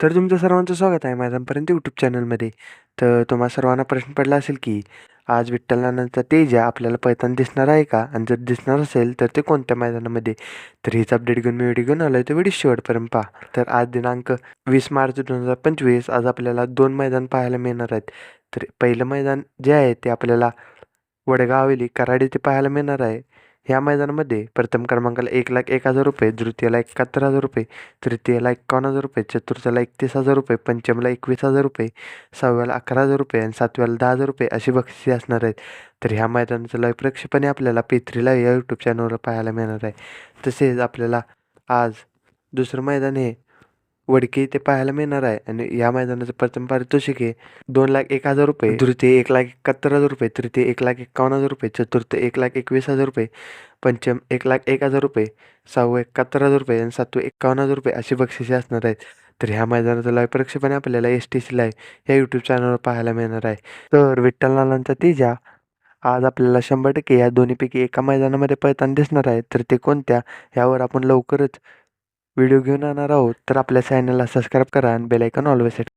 तर तुमचं सर्वांचं स्वागत आहे मैदानपर्यंत यूट्यूब चॅनलमध्ये तर तुम्हा सर्वांना प्रश्न पडला असेल की आज विठ्ठलानंतर तेजा आपल्याला पळताना दिसणार आहे का? आणि जर दिसणार असेल तर ते कोणत्या मैदानामध्ये? तर हीच अपडेट घेऊन मी व्हिडिओ घेऊन आलो आहे तर व्हिडिओ शेवटपर्यंत पहा. तर आज दिनांक वीस मार्च दोन हजार पंचवीस. आज आपल्याला दोन मैदान पाहायला मिळणार आहेत. तर पहिलं मैदान जे आहे ते आपल्याला वडगाव हवेली कराड येथे पाहायला मिळणार आहे. ह्या मैदानामध्ये प्रथम क्रमांकाला एक लाख एक हजार रुपये द्वितीयाला एकाहत्तर हजार रुपये तृतीयाला एकावन्न हजार रुपये चतुर्थला एकतीस हजार रुपये पंचमला एकवीस हजार रुपये सहाव्याला अकरा हजार रुपये आणि सातव्याला दहा हजार रुपये अशी बक्षिसे असणार आहेत. तर ह्या मैदानाचं लाईव्ह प्रक्षेपणे आपल्याला पेत्रीला या यूट्यूब चॅनलवर पाहायला मिळणार आहे. तसेच आपल्याला आज दुसरं मैदान हे वडकी इथे पाहायला मिळणार आहे. आणि या मैदानाचं प्रथम पारितोषिक हे दोन लाख एक हजार रुपये तृतीय एक लाख एकाहत्तर हजार रुपये तृतीय एक लाख एकावन्न हजार रुपये चतुर्थ एक लाख एकवीस हजार रुपये पंचम एक लाख एक हजार रुपये सहावं एकाहत्तर हजार रुपये आणि सातवं एकावन्न हजार रुपये अशी बक्षिसे असणार आहेत. तर ह्या मैदानाचं लाईव्ह प्रक्षेपणे आपल्याला एस टी सी लाईव्ह या यूट्यूब चॅनलवर पाहायला मिळणार आहे. तर विठ्ठल नालांचा तेजा आज आपल्याला शंभर टक्के या दोन्हीपैकी एका मैदानामध्ये पळताना दिसणार आहे. तर ते कोणत्या? यावर आपण लवकरच व्हिडिओ घेऊन आणणार आहोत तर आपल्या चॅनलला सबस्क्राईब करा आणि बेल ऑलवेज सेट